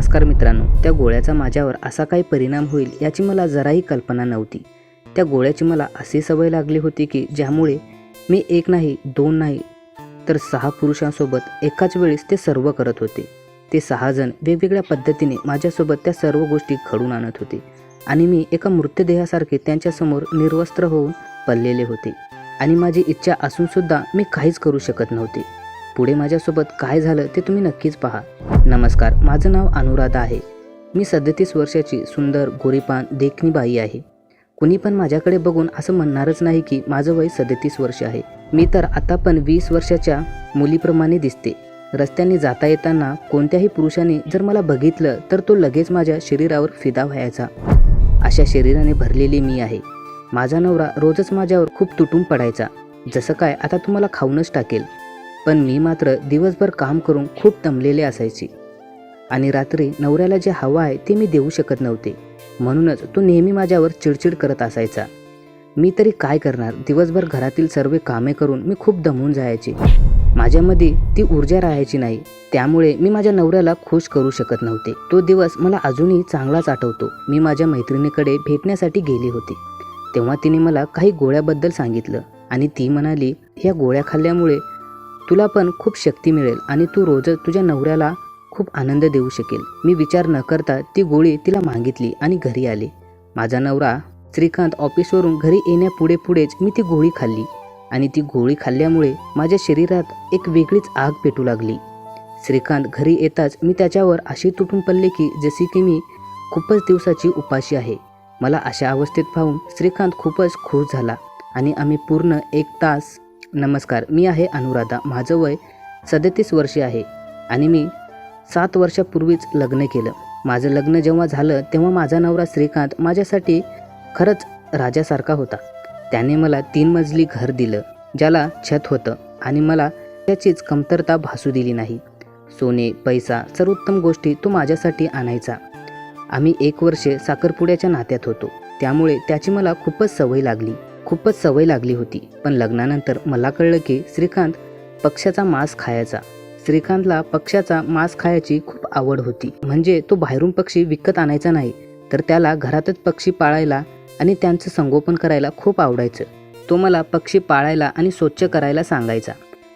नमस्कार मित्रांनो त्या गोळ्याचा माझ्यावर असा काही परिणाम होईल याची मला जराही कल्पना नव्हती. त्या गोळ्याची मला अशी सवय लागली होती की ज्यामुळे मी एक नाही दोन नाही तर सहा पुरुषांसोबत एकाच वेळेस ते सर्व करत होते. ते सहाजण वेगवेगळ्या पद्धतीने माझ्यासोबत त्या सर्व गोष्टी घडून आणत होते आणि मी एका मृतदेहासारखे त्यांच्यासमोर निर्वस्त्र होऊन पडलेले होते. आणि माझी इच्छा असूनसुद्धा मी काहीच करू शकत नव्हते. पुढे माझ्यासोबत काय झालं ते तुम्ही नक्कीच पहा. नमस्कार माझं नाव अनुराधा आहे. मी सदतीस वर्षाची सुंदर गोरीपान देखणी बाई आहे. कुणी पण माझ्याकडे बघून असं म्हणणारच नाही की माझं वय सदतीस वर्ष आहे. मी तर आता पण वीस वर्षाच्या मुलीप्रमाणे दिसते. रस्त्याने जाता येताना कोणत्याही पुरुषाने जर मला बघितलं तर तो लगेच माझ्या शरीरावर फिदा व्हायचा. अशा शरीराने भरलेली मी आहे. माझा नवरा रोजच माझ्यावर खूप तुटून पडायचा. जसं काय आता तुम्हाला खाऊनच टाकेल. पण मी मात्र दिवसभर काम करून खूप दमलेले असायची. आणि रात्री नवऱ्याला जे हवं आहे ते मी देऊ शकत नव्हते. म्हणूनच तो नेहमी माझ्यावर चिडचिड करत असायचा. मी तरी काय करणार? दिवसभर घरातील सर्व कामे करून मी खूप दमून जायचे. माझ्यामध्ये ती ऊर्जा राहायची नाही. त्यामुळे मी माझ्या नवऱ्याला खुश करू शकत नव्हते. तो दिवस मला अजूनही चांगलाच आठवतो. मी माझ्या मैत्रिणीकडे भेटण्यासाठी गेली होती. तेव्हा तिने मला काही गोळ्याबद्दल सांगितलं आणि ती म्हणाली ह्या गोळ्या खाल्ल्यामुळे तुला पण खूप शक्ती मिळेल आणि तू रोजच तुझ्या नवऱ्याला खूप आनंद देऊ शकेल. मी विचार न करता ती गोळी तिला मागितली आणि घरी आली. माझा नवरा श्रीकांत ऑफिसवरून घरी येण्यापुढे पुढेच मी ती गोळी खाल्ली आणि ती गोळी खाल्ल्यामुळे माझ्या शरीरात एक वेगळीच आग पेटू लागली. श्रीकांत घरी येताच मी त्याच्यावर अशी तुटून पडले की जशी की मी खूपच दिवसाची उपाशी आहे. मला अशा अवस्थेत पाहून श्रीकांत खूपच खुश झाला आणि आम्ही पूर्ण एक तास नमस्कार मी आहे अनुराधा. माझं वय सदतीस वर्षे आहे आणि मी सात वर्षापूर्वीच लग्न केलं. माझं लग्न जेव्हा झालं तेव्हा माझा नवरा श्रीकांत माझ्यासाठी खरंच राजासारखा होता. त्याने मला तीन मजली घर दिलं ज्याला छत होतं आणि मला त्याचीच कमतरता भासू दिली नाही. सोने पैसा सर्वोत्तम गोष्टी तो माझ्यासाठी आणायचा. आम्ही एक वर्षे साखरपुड्याच्या नात्यात होतो. त्यामुळे त्याची मला खूपच सवय लागली. खूपच सवय लागली होती. पण लग्नानंतर मला कळलं की श्रीकांत पक्ष्याचा मांस खायचा. श्रीकांतला पक्ष्याचा मांस खायची खूप आवड होती. म्हणजे तो बाहेरून पक्षी विकत आणायचा नाही तर त्याला घरातच पक्षी पाळायला आणि त्यांचं संगोपन करायला खूप आवडायचं. तो मला पक्षी पाळायला आणि स्वच्छ करायला सांगायचा.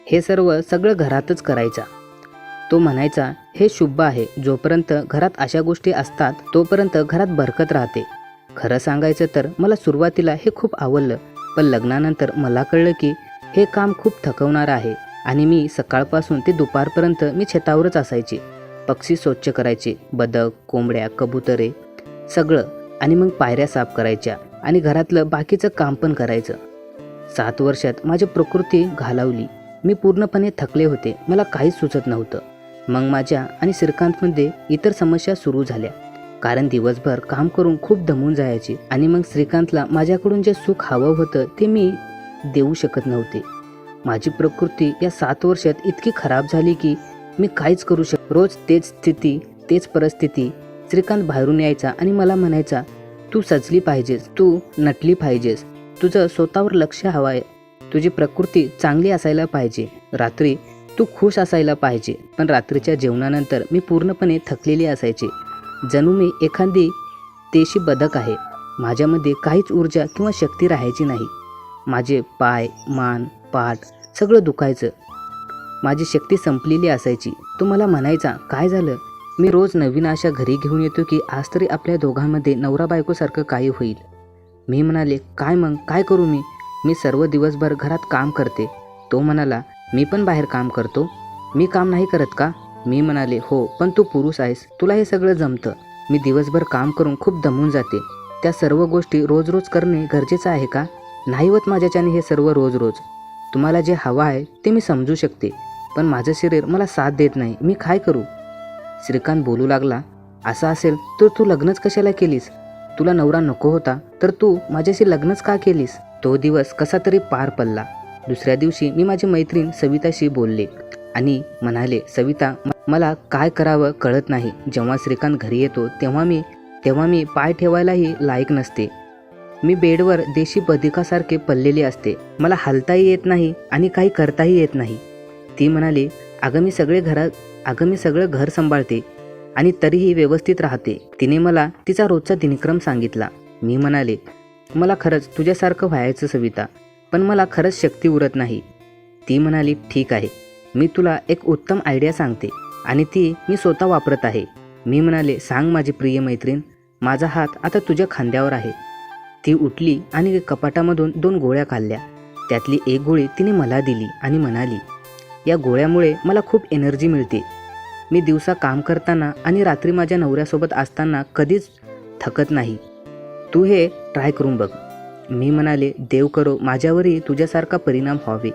हे सर्व सगळं घरातच करायचा. तो म्हणायचा हे शुभ आहे जोपर्यंत घरात अशा गोष्टी असतात तोपर्यंत घरात बरकत राहते. खरं सांगायचं तर मला सुरुवातीला हे खूप आवडलं पण लग्नानंतर मला कळलं की हे काम खूप थकवणारं आहे आणि मी सकाळपासून ते दुपारपर्यंत मी छतावरच असायचे. पक्षी स्वच्छ करायचे बदक कोंबड्या कबुतरे सगळं आणि मग पायऱ्या साफ करायच्या आणि घरातलं बाकीचं काम पण करायचं. सात वर्षात माझी प्रकृती घालावली. मी पूर्णपणे थकले होते. मला काहीच सुचत नव्हतं. मग माझ्या आणि श्रीकांतमध्ये इतर समस्या सुरू झाल्या. कारण दिवसभर काम करून खूप दमून जायचे आणि मग श्रीकांतला माझ्याकडून जे सुख हवं होतं ते मी देऊ शकत नव्हते. माझी प्रकृती या सात वर्षात इतकी खराब झाली की मी काहीच करू शक रोज तेच स्थिती तेच परिस्थिती श्रीकांत बाहेरून यायचा आणि मला म्हणायचा तू सजली पाहिजेस तू नटली पाहिजेस तुझं स्वतःवर लक्ष हवं आहे तुझी प्रकृती चांगली असायला पाहिजे रात्री तू खुश असायला पाहिजे पण रात्रीच्या जेवणानंतर मी पूर्णपणे थकलेली असायचे. जणू मी एखादी देशी बदक आहे. माझ्यामध्ये काहीच ऊर्जा किंवा शक्ती राहायची नाही. माझे पाय मान पाठ सगळं दुखायचं. माझी शक्ती संपलेली असायची. तो मला म्हणायचा काय झालं? मी रोज नवीन आशा घरी घेऊन येतो की आज तरी आपल्या दोघांमध्ये नवरा बायकोसारखं काही होईल. मी म्हणाले काय मग? काय करू मी? मी सर्व दिवसभर घरात काम करते. तो म्हणाला मी पण बाहेर काम करतो. मी काम नाही करत का? मी म्हणाले हो पण तू पुरुष आहेस. तुला हे सगळं जमतं. मी दिवसभर काम करून खूप दमून जाते. त्या सर्व गोष्टी रोज रोज करणे गरजेचं आहे का? नाही होत माझ्याच्याने हे सर्व रोज रोज तुम्हाला जे हवं आहे ते मी समजू शकते. पण माझं शरीर मला साथ देत नाही. मी काय करू? श्रीकांत बोलू लागला असं असेल तर तू लग्नच कशाला केलीस? तुला नवरा नको होता तर तू माझ्याशी लग्नच का केलीस? तो दिवस कसा तरी पार पडला. दुसऱ्या दिवशी मी माझी मैत्रीण सविताशी बोलले आणि म्हणाले सविता मला काय करावं कळत नाही. जेव्हा श्रीकांत घरी येतो तेव्हा मी तेव्हा मी पाय ठेवायलाही लायक नसते. मी बेडवर देशी बधिकासारखे पडलेले असते. मला हलताही येत नाही आणि काही करताही येत नाही. ती म्हणाली अगं मी सगळे घरात अगं मी सगळं घर सांभाळते आणि तरीही व्यवस्थित राहते. तिने मला तिचा रोजचा दिनक्रम सांगितला. मी म्हणाले मला खरंच तुझ्यासारखं व्हायचं सविता पण मला खरंच शक्ती उरत नाही. ती म्हणाली ठीक आहे. मी तुला एक उत्तम आयडिया सांगते आणि ती मी स्वतः वापरत आहे. मी म्हणाले सांग माझी प्रिय मैत्रीण माझा हात आता तुझ्या खांद्यावर आहे. ती उठली आणि कपाटामधून दोन गोळ्या खाल्ल्या. त्यातली एक गोळी तिने मला दिली आणि म्हणाली या गोळ्यामुळे मला खूप एनर्जी मिळते. मी दिवसा काम करताना आणि रात्री माझ्या नवऱ्यासोबत असताना कधीच थकत नाही. तू हे ट्राय करून बघ. मी म्हणाले देव करो माझ्यावरही तुझ्यासारखा परिणाम व्हावे.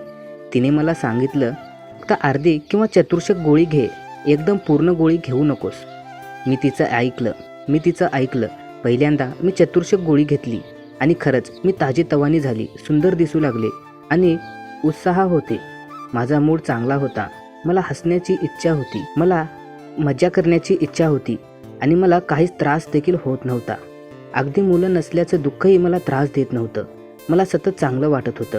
तिने मला सांगितलं आता अर्धी किंवा चतुर्शक गोळी घे. एकदम पूर्ण गोळी घेऊ नकोस. मी तिचं ऐकलं मी तिचं ऐकलं. पहिल्यांदा मी चतुर्शक गोळी घेतली आणि खरंच मी ताजी तवानी झाली सुंदर दिसू लागले आणि उत्साह होते. माझा मूड चांगला होता. मला हसण्याची इच्छा होती. मला मजा करण्याची इच्छा होती आणि मला काहीच त्रास देखील होत नव्हता. अगदी मुलं नसल्याचं दुःखही मला त्रास देत नव्हतं. मला सतत चांगलं वाटत होतं.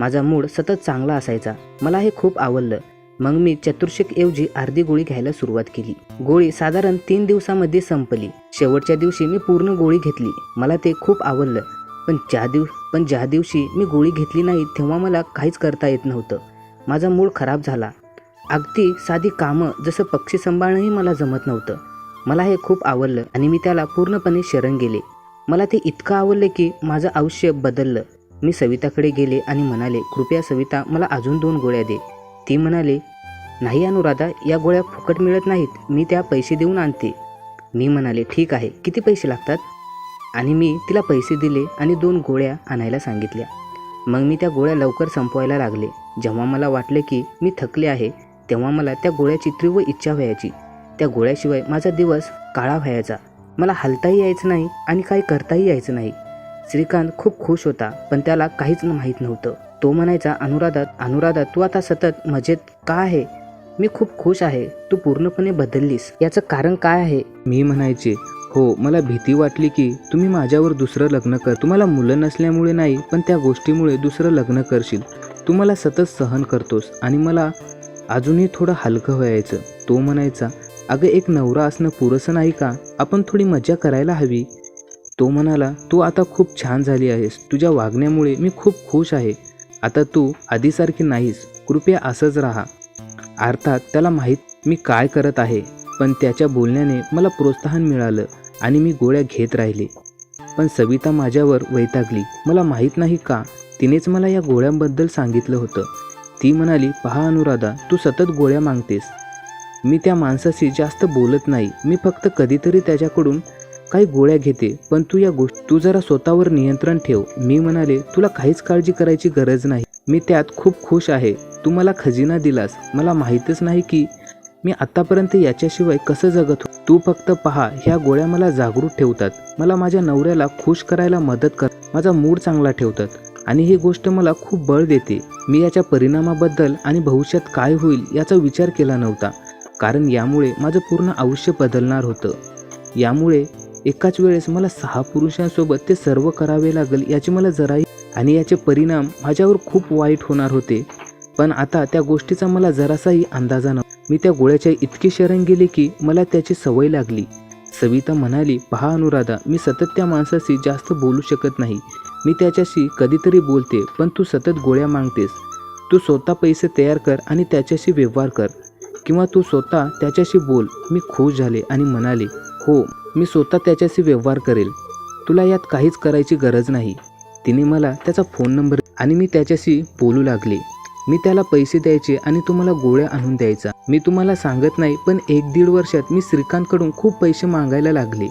माझा मूड सतत चांगला असायचा. मला हे खूप आवडलं. मग मी चतुर्शकऐवजी अर्धी गोळी घ्यायला सुरुवात केली. गोळी साधारण तीन दिवसामध्ये संपली. शेवटच्या दिवशी मी पूर्ण गोळी घेतली. मला ते खूप आवडलं. पण ज्या दिव पण ज्या दिवशी मी गोळी घेतली नाही तेव्हा मला काहीच करता येत नव्हतं. माझा मूड खराब झाला. अगदी साधी कामं जसं पक्षी सांभाळणंही मला जमत नव्हतं. मला हे खूप आवडलं आणि मी त्याला पूर्णपणे शरण गेले. मला ते इतकं आवडलं की माझं आयुष्य बदललं. मी सविताकडे गेले आणि म्हणाले कृपया सविता मला अजून दोन गोळ्या दे. ती म्हणाले नाही अनुराधा या गोळ्या फुकट मिळत नाहीत. मी त्या पैसे देऊन आणते. मी म्हणाले ठीक आहे. किती पैसे लागतात? आणि मी तिला पैसे दिले आणि दोन गोळ्या आणायला सांगितल्या. मग मी त्या गोळ्या लवकर संपवायला लागले. जेव्हा मला वाटले की मी थकले आहे तेव्हा मला त्या गोळ्याची तीव्र इच्छा व्हायची. त्या गोळ्याशिवाय माझा दिवस काळा व्हायचा. मला हलताही यायचं नाही आणि काही करताही यायचं नाही. श्रीकांत खूप खुश होता पण त्याला काहीच माहीत नव्हतं. तो म्हणायचा अनुराधात अनुराधा तू आता सतत मजेत का आहे? मी खूप खुश आहे. तू पूर्णपणे बदललीस. याचं कारण काय आहे? मी म्हणायचे हो मला भीती वाटली की तुम्ही माझ्यावर दुसरं लग्न कर. तुम्हाला मुलं नसल्यामुळे नाही पण त्या गोष्टीमुळे दुसरं लग्न करशील. तू मला सतत सहन करतोस आणि मला अजूनही थोडं हलकं व्हायचं. तो म्हणायचा अगं एक नवरा असणं पुरेसं नाही का? आपण थोडी मजा करायला हवी. तो म्हणाला तू आता खूप छान झाली आहेस. तुझ्या वागण्यामुळे मी खूप खुश आहे. आता तू आधीसारखी नाहीस. कृपया असंच राहा. अर्थात त्याला माहीत मी काय करत आहे. पण त्याच्या बोलण्याने मला प्रोत्साहन मिळालं आणि मी गोळ्या घेत राहिले. पण सविता माझ्यावर वैतागली. मला माहीत नाही का? तिनेच मला या गोळ्यांबद्दल सांगितलं होतं. ती म्हणाली पहा अनुराधा तू सतत गोळ्या मागतेस. मी त्या माणसाशी जास्त बोलत नाही. मी फक्त कधीतरी त्याच्याकडून काही गोळ्या घेते पण तू या गोष्टी तू जरा स्वतःवर नियंत्रण ठेव. मी म्हणाले तुला काहीच काळजी करायची गरज नाही. मी त्यात खूप खुश आहे. तू मला खजिना दिलास. मला माहीतच नाही की मी आत्तापर्यंत याच्याशिवाय कसं जगत हो तू फक्त पहा ह्या गोळ्या मला जागरूक ठेवतात. मला माझ्या नवऱ्याला खुश करायला मदत कर माझा मूड चांगला ठेवतात. आणि ही गोष्ट मला खूप बळ देते. मी याच्या परिणामाबद्दल आणि भविष्यात काय होईल याचा विचार केला नव्हता. कारण यामुळे माझं पूर्ण आयुष्य बदलणार होतं. यामुळे एकाच वेळेस मला सहा पुरुषांसोबत ते सर्व करावे लागेल याची मला जराही आणि याचे परिणाम माझ्यावर खूप वाईट होणार होते. पण आता त्या गोष्टीचा मला जरासाही अंदाजा नव्हता. मी त्या गोळ्याच्या इतकी शरण गेले की मला त्याची सवय लागली. सविता म्हणाली पहा अनुराधा मी सतत त्या माणसाशी जास्त बोलू शकत नाही. मी त्याच्याशी कधीतरी बोलते पण तू सतत गोळ्या मागतेस. तू स्वतः पैसे तयार कर आणि त्याच्याशी व्यवहार कर. किंवा तू स्वतः त्याच्याशी बोल. मी खुश झाले आणि म्हणाले हो मी स्वतः त्याच्याशी व्यवहार करेल. तुला यात काहीच करायची गरज नाही. तिने मला त्याचा फोन नंबर आणि मी त्याच्याशी बोलू लागले. मी त्याला पैसे द्यायचे आणि तुम्हाला गोळ्या आणून द्यायचा. मी तुम्हाला सांगत नाही पण एक दीड वर्षात मी श्रीकांतकडून खूप पैसे मागायला लागले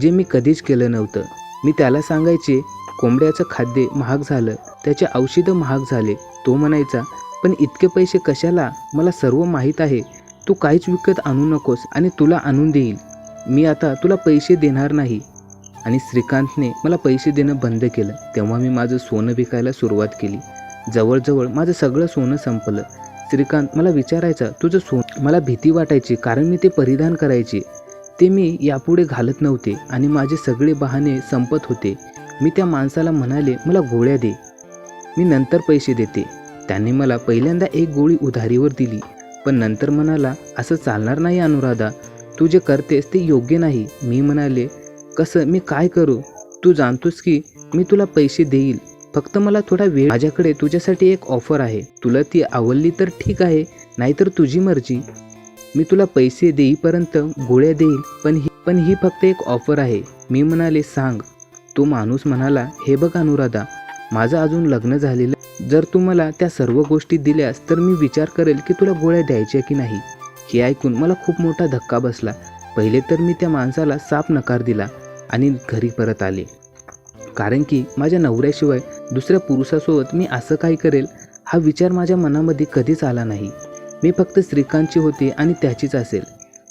जे मी कधीच केलं नव्हतं. मी त्याला सांगायचे कोंबड्याचं खाद्य महाग झालं त्याचे औषधं महाग झाले. तो म्हणायचा पण इतके पैसे कशाला? मला सर्व माहीत आहे. तू काहीच विकत आणू नकोस आणि तुला आणून देईल. मी आता तुला पैसे देणार नाही. आणि श्रीकांतने मला पैसे देणं बंद केलं. तेव्हा मी माझं सोनं विकायला सुरुवात केली. जवळजवळ माझं सगळं सोनं संपलं. श्रीकांत मला विचारायचा तुझं सोन मला भीती वाटायची कारण मी ते परिधान करायचे. ते मी यापुढे घालत नव्हते आणि माझे सगळे बहाणे संपत होते. मी त्या माणसाला म्हणाले मला गोळ्या दे. मी नंतर पैसे देते. त्याने मला पहिल्यांदा एक गोळी उधारीवर दिली. पण नंतर म्हणाला असं चालणार नाही अनुराधा. तू जे करतेस ते योग्य नाही. मी म्हणाले कसं? मी काय करू? तू जाणतोस की मी तुला पैसे देईल. फक्त मला थोडा वेळ माझ्याकडे तुझ्यासाठी एक ऑफर आहे. तुला ती आवडली तर ठीक आहे नाहीतर तुझी मर्जी. मी तुला पैसे देईपर्यंत गोळ्या देईल पण ही पण ही फक्त एक ऑफर आहे. मी म्हणाले सांग. तो माणूस म्हणाला हे बघ अनुराधा माझं अजून लग्न झालेलं जर तू मला त्या सर्व गोष्टी दिल्यास तर मी विचार करेल की तुला गोळ्या द्यायच्या की नाही. हे ऐकून मला खूप मोठा धक्का बसला. पहिले तर मी त्या माणसाला साफ नकार दिला आणि घरी परत आले. कारण की माझ्या नवऱ्याशिवाय दुसऱ्या पुरुषासोबत मी असं काय करेल हा विचार माझ्या मनामध्ये कधीच आला नाही. मी फक्त श्रीकांतची होते आणि त्याचीच असेल.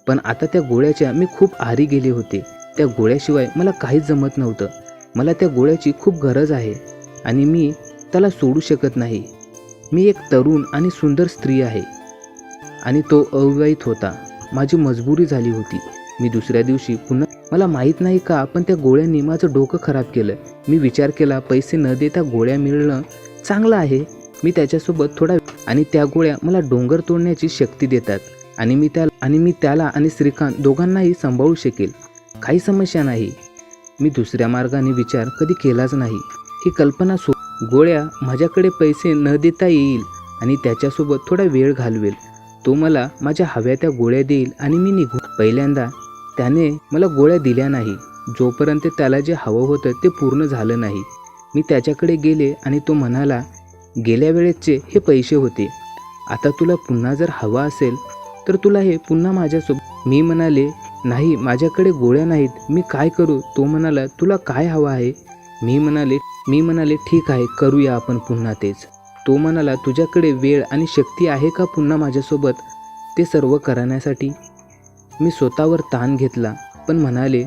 पण आता त्या गोळ्याच्या मी खूप आरी गेले होते. त्या गोळ्याशिवाय मला काहीच जमत नव्हतं. मला त्या गोळ्याची खूप गरज आहे आणि मी त्याला सोडू शकत नाही. मी एक तरुण आणि सुंदर स्त्री आहे. आणि तो अविवाहित होता. माझी मजबुरी झाली होती. मी दुसऱ्या दिवशी पुन्हा मला माहीत नाही का पण त्या गोळ्यांनी माझं डोकं खराब केलं. मी विचार केला पैसे न देता गोळ्या मिळणं चांगलं आहे. मी त्याच्यासोबत थोडा आणि त्या गोळ्या मला डोंगर तोडण्याची शक्ती देतात. आणि मी त्या आणि मी त्याला आणि श्रीकांत दोघांनाही सांभाळू शकेल. काही समस्या नाही. मी दुसऱ्या मार्गाने विचार कधी केलाच नाही. ही कल्पना सो गोळ्या माझ्याकडे पैसे न देता येईल आणि त्याच्यासोबत थोडा वेळ घालवेल. तो मला माझ्या हव्या त्या गोळ्या देईल आणि मी निघू. पहिल्यांदा त्याने मला गोळ्या दिल्या नाही. जोपर्यंत त्याला जे हवं होतं ते पूर्ण झालं नाही. मी त्याच्याकडे गेले आणि तो म्हणाला गेल्या वेळेसचे हे पैसे होते. आता तुला पुन्हा जर हवा असेल तर तुला हे पुन्हा माझ्यासोबत मी म्हणाले नाही माझ्याकडे गोळ्या नाहीत. मी काय करू तो म्हणाला तुला काय हवं आहे मी म्हणाले मी म्हणाले ठीक आहे करूया आपण पुन्हा तेच. तो म्हणाला तुझ्याकडे वेळ आणि शक्ती आहे का पुन्हा माझ्यासोबत? ते सर्व करण्यासाठी. मी स्वतःवर ताण घेतला पण म्हणाले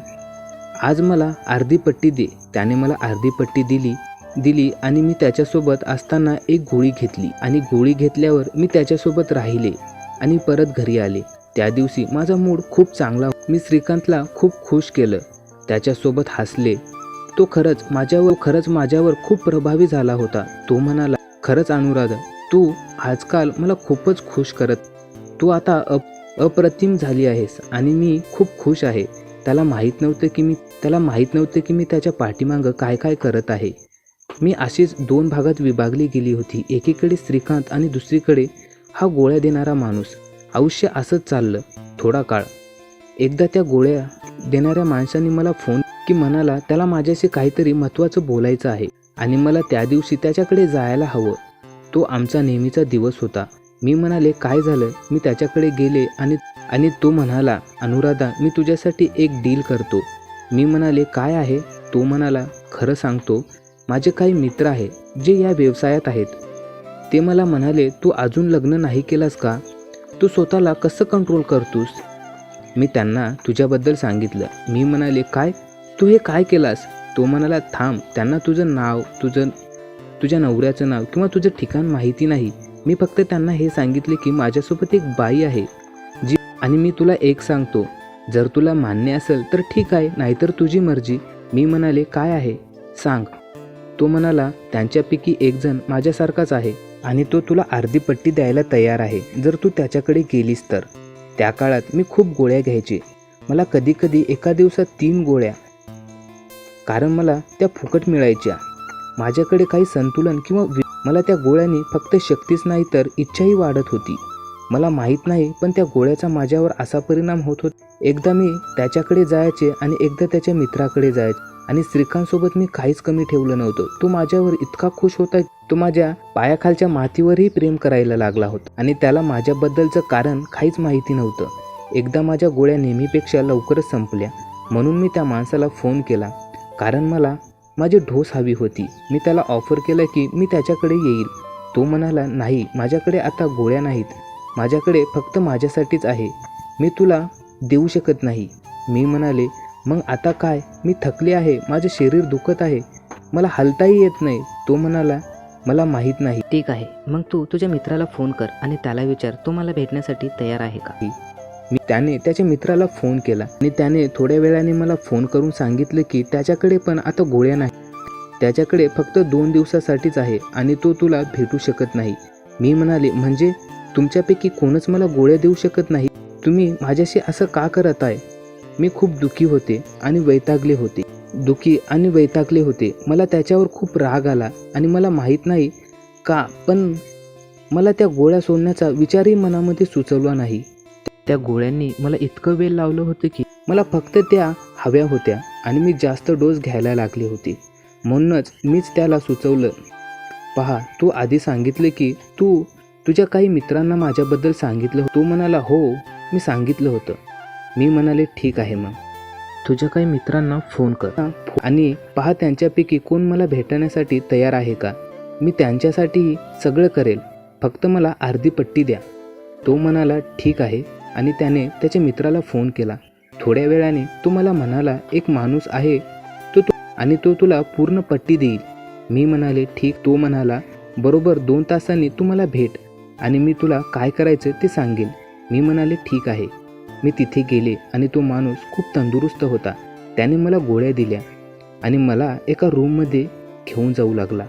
आज मला अर्धी पट्टी दे. त्याने मला अर्धी पट्टी दिली दिली आणि मी त्याच्यासोबत असताना एक गोळी घेतली आणि गोळी घेतल्यावर मी त्याच्यासोबत राहिले आणि परत घरी आले. त्या दिवशी माझा मूड खूप चांगला मी श्रीकांतला खूप खुश केलं. त्याच्यासोबत हसले. तो खरंच माझ्यावर खरंच माझ्यावर खूप प्रभावी झाला होता. तो म्हणाला खरंच अनुराधा तू आजकाल मला खूपच खुश करत तू आता अप अप्रतिम झाली आहेस आणि मी खूप खुश आहे. त्याला माहीत नव्हतं की मी त्याला माहीत नव्हतं की मी त्याच्या पाठीमागं काय काय करत आहे. मी अशीच दोन भागात विभागली गेली होती एकीकडे श्रीकांत आणि दुसरीकडे हा गोळ्या देणारा माणूस. आयुष्य असंच चाललं थोडा काळ. एकदा त्या गोळ्या देणाऱ्या माणसाने मला फोन की म्हणाला त्याला माझ्याशी काहीतरी महत्त्वाचं बोलायचं आहे. आणि मला त्या दिवशी त्याच्याकडे जायला हवं. तो आमचा नेहमीचा दिवस होता. मी म्हणाले काय झालं? मी त्याच्याकडे गेले आणि आणि तो म्हणाला अनुराधा मी तुझ्यासाठी एक डील करतो. मी म्हणाले काय आहे? तो म्हणाला खरं सांगतो माझे काही मित्र आहे जे या व्यवसायात आहेत. ते मला म्हणाले तू अजून लग्न नाही केलास का? तू स्वतःला कसं कंट्रोल करतोस? मी त्यांना तुझ्याबद्दल सांगितलं. मी म्हणाले काय? तू हे काय केलास? तो म्हणाला थांब त्यांना तुझं नाव तुझं तुझ्या नवऱ्याचं नाव किंवा तुझं ठिकाण माहिती नाही. मी फक्त त्यांना हे सांगितले की माझ्यासोबत एक बाई आहे जी आणि मी तुला एक सांगतो. जर तुला मान्य असेल तर ठीक आहे नाहीतर तुझी मर्जी. मी म्हणाले काय आहे? सांग. तो म्हणाला त्यांच्यापैकी एकजण माझ्यासारखाच आहे आणि तो तुला अर्धी पट्टी द्यायला तयार आहे जर तू त्याच्याकडे गेलीस तर. त्या काळात मी खूप गोळ्या घ्यायचे. मला कधीकधी एका दिवसात तीन गोळ्या कारण मला त्या फुकट मिळायच्या. माझ्याकडे काही संतुलन किंवा मला त्या गोळ्यांनी फक्त शक्तीच नाही तर इच्छाही वाढत होती. मला माहीत नाही पण त्या गोळ्याचा माझ्यावर असा परिणाम होत होता एकदा मी त्याच्याकडे जायचे आणि एकदा त्याच्या मित्राकडे जायचे आणि श्रीकांतसोबत मी काहीच कमी ठेवलं नव्हतं. तो माझ्यावर इतका खुश होता तो माझ्या पायाखालच्या मातीवरही प्रेम करायला लागला होता आणि त्याला माझ्याबद्दलचं कारण काहीच माहिती नव्हतं. एकदा माझ्या गोळ्या नेहमीपेक्षा लवकरच संपल्या. म्हणून मी त्या माणसाला फोन केला. कारण मला माझी ढोस हवी होती. मी त्याला ऑफर केलं की मी त्याच्याकडे येईल. तो म्हणाला नाही माझ्याकडे आता गोळ्या नाहीत. माझ्याकडे फक्त माझ्यासाठीच आहे. मी तुला देऊ शकत नाही. मी म्हणाले मग आता काय? मी थकले आहे. माझं शरीर दुखत आहे. मला हलताही येत नाही. तो म्हणाला मला माहीत नाही. ठीक आहे. मग तू तुझ्या मित्राला फोन कर आणि त्याला विचार. तो मला भेटण्यासाठी तयार आहे का? त्याने त्याच्या मित्राला फोन केला. आणि त्याने थोड्या वेळाने मला फोन करून सांगितलं की त्याच्याकडे पण आता गोळ्या नाही. त्याच्याकडे फक्त दोन दिवसासाठीच आहे आणि तो तुला भेटू शकत नाही. मी म्हणाले म्हणजे? तुमच्यापैकी कोणच मला गोळ्या देऊ शकत नाही? तुम्ही माझ्याशी असं का करत आहे मी खूप दुखी होते आणि वैतागले होते. दुखी आणि वैतागले होते. मला त्याच्यावर खूप राग आला आणि मला माहीत नाही का पण मला त्या गोळ्या सोडण्याचा विचारही मनामध्ये सुचवला नाही. त्या गोळ्यांनी मला इतकं वेळ लावलं होतं की मला फक्त त्या हव्या होत्या आणि मी जास्त डोस घ्यायला लागली होती. म्हणूनच मीच त्याला सुचवलं. पहा तू आधी सांगितलं की तू तुझ्या काही मित्रांना माझ्याबद्दल सांगितलं तो म्हणाला हो मी सांगितलं होतं. मी म्हणाले ठीक आहे मग. तुझ्या काही मित्रांना फोन कर. आणि पहा त्यांच्यापैकी कोण मला भेटण्यासाठी तयार आहे का? मी त्यांच्यासाठीही सगळं करेल. फक्त मला अर्धी पट्टी द्या. तो म्हणाला ठीक आहे. आणि त्याने त्याच्या मित्राला फोन केला. थोड्या वेळाने तो मला म्हणाला एक माणूस आहे तो तो आणि तो तुला पूर्ण पट्टी देईल. मी म्हणाले ठीक. तो म्हणाला बरोबर दोन तासांनी तुम्हाला भेट आणि मी तुला काय करायचं ते सांगेन. मी म्हणाले ठीक आहे. मी तिथे गेले आणि तो माणूस खूप तंदुरुस्त होता. त्याने मला गोळ्या दिल्या आणि मला एका रूममध्ये घेऊन जाऊ लागला.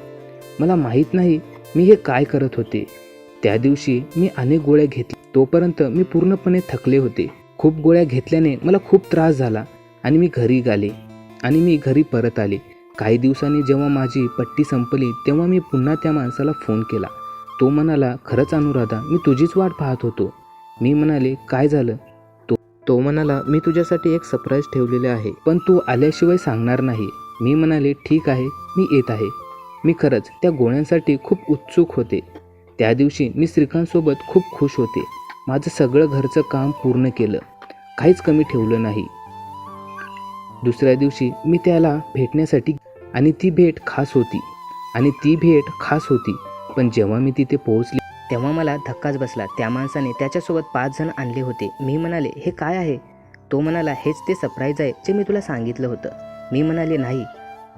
मला माहीत नाही मी हे काय करत होते. त्या दिवशी मी अनेक गोळ्या घेतल्या. तोपर्यंत मी पूर्णपणे थकले होते. खूप गोळ्या घेतल्याने मला खूप त्रास झाला आणि मी घरी गाले आणि मी घरी परत आले. काही दिवसांनी जेव्हा माझी पट्टी संपली तेव्हा मी पुन्हा त्या माणसाला फोन केला. तो म्हणाला खरंच अनुराधा मी तुझीच वाट पाहत होतो. मी म्हणाले काय झालं? तो तो म्हणाला मी तुझ्यासाठी एक सरप्राईज ठेवलेले आहे पण तू आल्याशिवाय सांगणार नाही. मी म्हणाले ठीक आहे मी येत आहे. मी खरंच त्या गोळ्यांसाठी खूप उत्सुक होते. त्या दिवशी मी श्रीकांतसोबत खूप खुश होते. माझं सगळं घरचं काम पूर्ण केलं. काहीच कमी ठेवलं नाही. दुसऱ्या दिवशी मी त्याला भेटण्यासाठी आणि ती भेट खास होती. आणि ती भेट खास होती. पण जेव्हा मी तिथे पोहोचले तेव्हा मला धक्काच बसला. त्या माणसाने त्याच्यासोबत पाच जण आणले होते. मी म्हणाले हे काय आहे? तो म्हणाला हेच ते सरप्राईज आहे जे मी तुला सांगितलं होतं. मी म्हणाले नाही.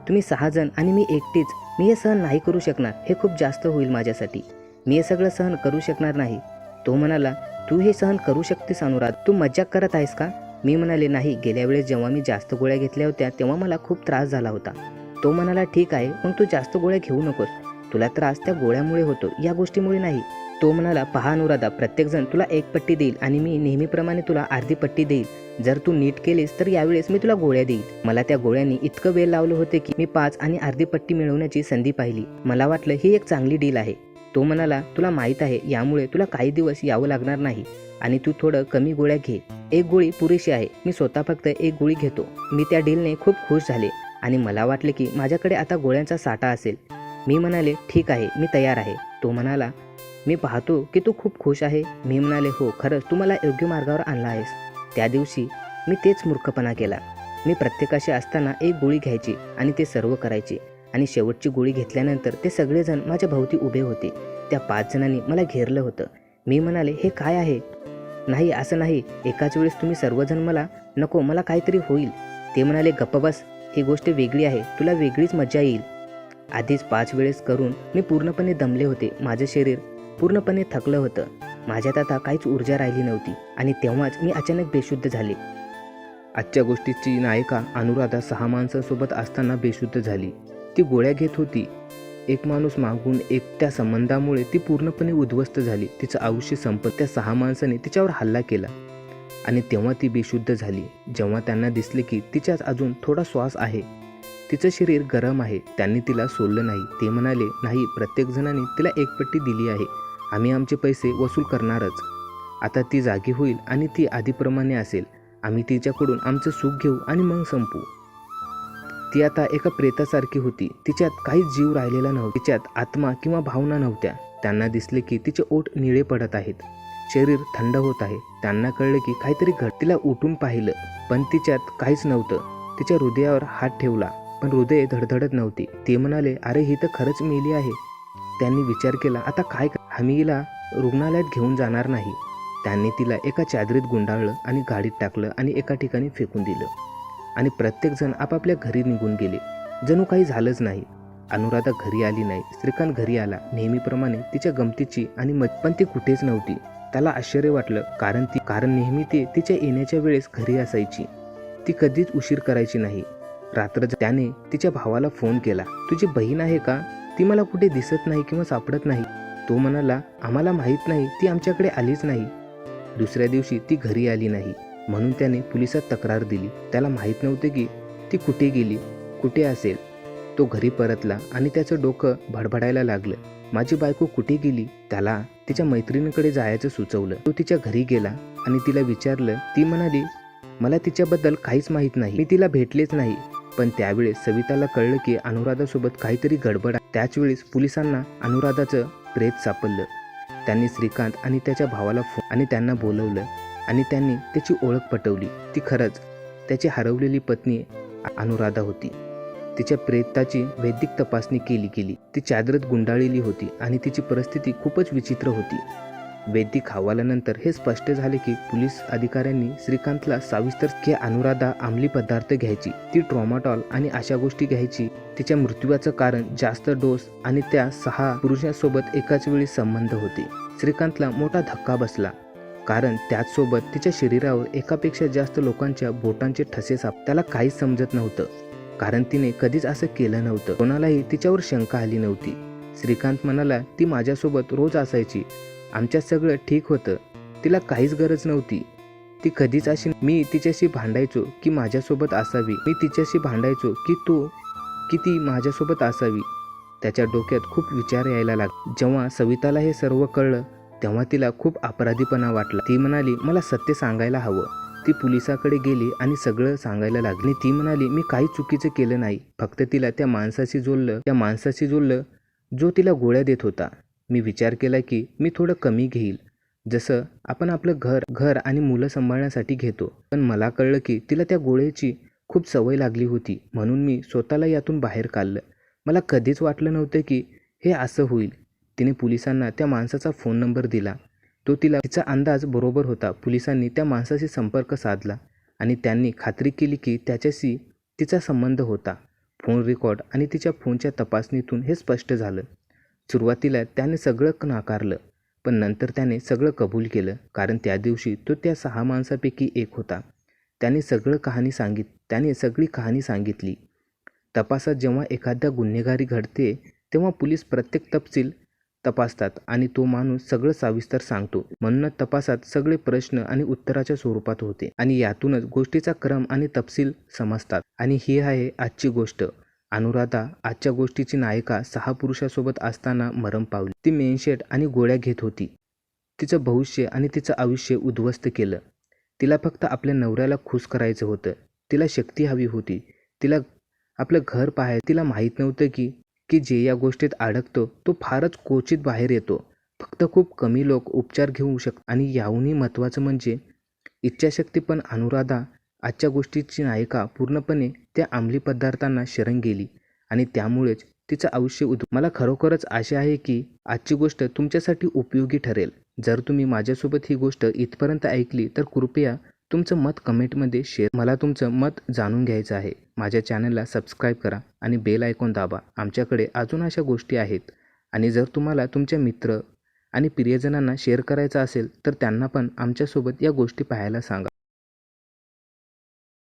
तुम्ही सहा जण आणि मी एकटीच. मी हे सहन नाही करू शकणार. हे खूप जास्त होईल माझ्यासाठी. मी हे सगळं सहन करू शकणार नाही. तो म्हणाला तू हे सहन करू शकतेस अनुराध तू मजाक करत आहेस का? मी म्हणाले नाही. गेल्या वेळेस जेव्हा मी जास्त गोळ्या घेतल्या होत्या तेव्हा मला खूप त्रास झाला होता. तो म्हणाला ठीक आहे पण तू जास्त गोळ्या घेऊ नकोस. तुला त्रास त्या गोळ्यामुळे होतो या गोष्टीमुळे नाही. तो म्हणाला पहा अनुराधा प्रत्येकजण तुला एक पट्टी देईल आणि मी नेहमीप्रमाणे तुला अर्धी पट्टी देईल. जर तू नीट केलीस तर यावेळेस मी तुला गोळ्या देईल. मला त्या गोळ्यांनी इतकं वेळ लावलं होते की मी पाच आणि अर्धी पट्टी मिळवण्याची संधी पाहिली. मला वाटलं ही एक चांगली डील आहे. तो म्हणाला तुला माहीत आहे यामुळे तुला काही दिवस यावं लागणार नाही. आणि तू थोडं कमी गोळ्या घे. एक गोळी पुरेशी आहे. मी स्वतः फक्त एक गोळी घेतो. मी त्या डीलने खूप खुश झाले. आणि मला वाटले की माझ्याकडे आता गोळ्यांचा साठा असेल. मी म्हणाले ठीक आहे मी तयार आहे. तो म्हणाला मी पाहतो की तू खूप खुश आहे. मी म्हणाले हो खरंच तू मला योग्य मार्गावर आणला आहेस. त्या दिवशी मी तेच मूर्खपणा केला. मी प्रत्येकाशी असताना एक गोळी घ्यायची आणि ते सर्व करायचे. आणि शेवटची गोळी घेतल्यानंतर ते सगळेजण माझ्या भोवती उभे होते. त्या पाच जणांनी मला घेरलं होतं. मी म्हणाले हे काय आहे? नाही असं नाही. एकाच वेळेस तुम्ही सर्वजण मला नको मला काहीतरी होईल. ते म्हणाले गप्प बस. ही गोष्ट वेगळी आहे. तुला वेगळीच मजा येईल. आधीच पाच वेळेस करून मी पूर्णपणे दमले होते. माझं शरीर पूर्णपणे थकलं होतं. माझ्यात आता काहीच ऊर्जा राहिली नव्हती आणि तेव्हाच मी अचानक बेशुद्ध झाले. आजच्या गोष्टीची नायिका अनुराधा सहा माणसांसोबत असताना बेशुद्ध झाली. ती गोळ्या घेत होती. एक माणूस मागून एक त्या संबंधामुळे ती पूर्णपणे उद्ध्वस्त झाली. तिचं आयुष्य संपत त्या सहा माणसाने तिच्यावर हल्ला केला. आणि तेव्हा ती बेशुद्ध झाली. जेव्हा त्यांना दिसले की तिच्यात अजून थोडा श्वास आहे. तिचं शरीर गरम आहे. त्यांनी तिला सोडलं नाही. ते म्हणाले नाही प्रत्येकजणाने तिला एक पट्टी दिली आहे. आम्ही आमचे पैसे वसूल करणारच. आता ती जागी होईल आणि ती आधीप्रमाणे असेल. आम्ही तिच्याकडून आमचं सुख घेऊ आणि मग संपू. ती आता एका प्रेतासारखी होती. तिच्यात काहीच जीव राहिलेला नव्हता. तिच्यात आत्मा किंवा भावना नव्हत्या. त्यांना दिसले की तिचे ओठ निळे पडत आहेत. शरीर थंड होत आहे. त्यांना कळलं की काहीतरी घट तिला उठून पाहिलं पण तिच्यात काहीच नव्हतं. तिच्या हृदयावर हात ठेवला पण हृदय धडधडत नव्हती. ते म्हणाले अरे ही तर खरंच मेली आहे. त्यांनी विचार केला आता काय हमीला आम्ही हिला रुग्णालयात घेऊन जाणार नाही. त्यांनी तिला एका चादरीत गुंडाळलं आणि गाडीत टाकलं आणि एका ठिकाणी फेकून दिलं. आणि प्रत्येकजण आपापल्या घरी निघून गेले. जणू काही झालंच नाही. अनुराधा घरी आली नाही. श्रीकांत घरी आला. नेहमीप्रमाणे तिच्या गमतीची आणि मत पण ती कुठेच नव्हती. त्याला आश्चर्य वाटलं कारण ती कारण नेहमी ती तिच्या येण्याच्या वेळेस घरी असायची. ती कधीच उशीर करायची नाही. रात्र त्याने तिच्या भावाला फोन केला तुझी बहीण आहे का? ती मला कुठे दिसत नाही किंवा सापडत नाही. तो म्हणाला आम्हाला माहीत नाही ती आमच्याकडे आलीच नाही. दुसऱ्या दिवशी ती घरी आली नाही. म्हणून त्याने पोलिसात तक्रार दिली. त्याला माहीत नव्हते की ती कुठे गेली कुठे असेल. तो घरी परतला आणि त्याचं डोकं भडभडायला लागलं. माझी बायको कुठे गेली? त्याला तिच्या मैत्रिणीकडे जायचं सुचवलं. तो तिच्या घरी गेला आणि तिला विचारलं. ती म्हणाली मला तिच्याबद्दल काहीच माहीत नाही. मी तिला भेटलेच नाही. पण त्यावेळेस सविताला कळलं की अनुराधासोबत काहीतरी गडबड त्याचवेळेस त्याच वेळेस पोलिसांना अनुराधाचं प्रेत सापडलं. त्यांनी श्रीकांत आणि त्याच्या भावाला फोन आणि त्यांना बोलवलं. आणि त्यांनी त्याची ओळख पटवली. ती खरंच त्याची हरवलेली पत्नी अनुराधा होती. तिच्या प्रेताची वैदिक तपासणी केली गेली. ती चादरत गुंडाळलेली होती आणि तिची परिस्थिती खूपच विचित्र होती. वैदिक अहवालानंतर हे स्पष्ट झाले की पोलीस अधिकाऱ्यांनी श्रीकांतला सविस्तर की अनुराधा अंमली पदार्थ घ्यायची ती ट्रॉमाटॉल आणि अशा गोष्टी घ्यायची तिच्या मृत्यूचं कारण जास्त डोस आणि त्या सहा पुरुषांसोबत एकाच वेळी संबंध होते. श्रीकांतला मोठा धक्का बसला. कारण त्याचसोबत तिच्या शरीरावर एकापेक्षा जास्त लोकांच्या बोटांचे ठसे साप त्याला काहीच समजत नव्हतं. कारण तिने कधीच असं केलं नव्हतं. कोणालाही तिच्यावर शंका आली नव्हती. श्रीकांत म्हणाला ती माझ्यासोबत रोज असायची. आमच्यात सगळं ठीक होतं. तिला काहीच गरज नव्हती. ती कधीच अशी मी तिच्याशी भांडायचो की माझ्यासोबत असावी. मी तिच्याशी भांडायचो की तू की ती माझ्यासोबत असावी. त्याच्या डोक्यात खूप विचार यायला लाग जेव्हा सविताला हे सर्व कळलं तेव्हा तिला खूप अपराधीपणा वाटला. ती म्हणाली मला सत्य सांगायला हवं. ती पोलिसाकडे गेली आणि सगळं सांगायला लागली. ती म्हणाली मी काही चुकीचं केलं नाही. फक्त तिला त्या माणसाशी जोडलं त्या माणसाशी जोडलं जो तिला गोळ्या देत होता. मी विचार केला की मी थोडं कमी घेईल. जसं आपण आपलं घर घर आणि मुलं सांभाळण्यासाठी घेतो. पण मला कळलं की तिला त्या गोळ्याची खूप सवय लागली होती. म्हणून मी स्वतःला यातून बाहेर काढलं. मला कधीच वाटलं नव्हतं की हे असं होईल. तिने पोलिसांना त्या माणसाचा फोन नंबर दिला. तो तिला तिचा अंदाज बरोबर होता. पोलिसांनी त्या माणसाशी संपर्क साधला आणि त्यांनी खात्री केली की त्याच्याशी तिचा संबंध होता. फोन रेकॉर्ड आणि तिच्या फोनच्या तपासणीतून हे स्पष्ट झालं. सुरुवातीला त्याने सगळं नाकारलं पण नंतर त्याने सगळं कबूल केलं कारण त्या दिवशी तो त्या सहा माणसापैकी एक होता. त्याने सगळं कहाणी सांगित त्याने सगळी कहाणी सांगितली. तपासात जेव्हा एखाद्या गुन्हेगारी घडते तेव्हा पोलीस प्रत्येक तपशील तपासतात आणि तो माणूस सगळं सविस्तर सांगतो. म्हणूनच तपासात सगळे प्रश्न आणि उत्तराच्या स्वरूपात होते आणि यातूनच गोष्टीचा क्रम आणि तपशील समजतात. आणि ही आहे आजची गोष्ट. अनुराधा आजच्या गोष्टीची नायिका सहा पुरुषासोबत असताना मरम पावली. ती मेनशेट आणि गोळ्या घेत होती. तिचं भविष्य आणि तिचं आयुष्य उद्ध्वस्त केलं. तिला फक्त आपल्या नवऱ्याला खुश करायचं होतं. तिला शक्ती हवी होती. तिला आपलं घर पाहाय तिला माहीत नव्हतं की की जे या गोष्टीत अडकतो तो फारच क्वचित बाहेर येतो. फक्त खूप कमी लोक उपचार घेऊ शकतात आणि याहूनही महत्त्वाचं म्हणजे इच्छाशक्ती पण अनुराधा आजच्या गोष्टीची नायिका पूर्णपणे त्या अंमली पदार्थांना शरण गेली. आणि त्यामुळेच तिचं आयुष्य उद मला खरोखरच आशा आहे की आजची गोष्ट तुमच्यासाठी उपयोगी ठरेल. जर तुम्ही माझ्यासोबत ही गोष्ट इथपर्यंत ऐकली तर कृपया तुमचं मत कमेंटमध्ये शेअर मला तुमचं मत जाणून घ्यायचं आहे. माझ्या चॅनलला सबस्क्राईब करा आणि बेल आयकॉन दाबा. आमच्याकडे अजून अशा गोष्टी आहेत. आणि जर तुम्हाला तुमच्या मित्र आणि प्रियजनांना शेअर करायचं असेल तर त्यांना पण आमच्यासोबत या गोष्टी पाहायला सांगा.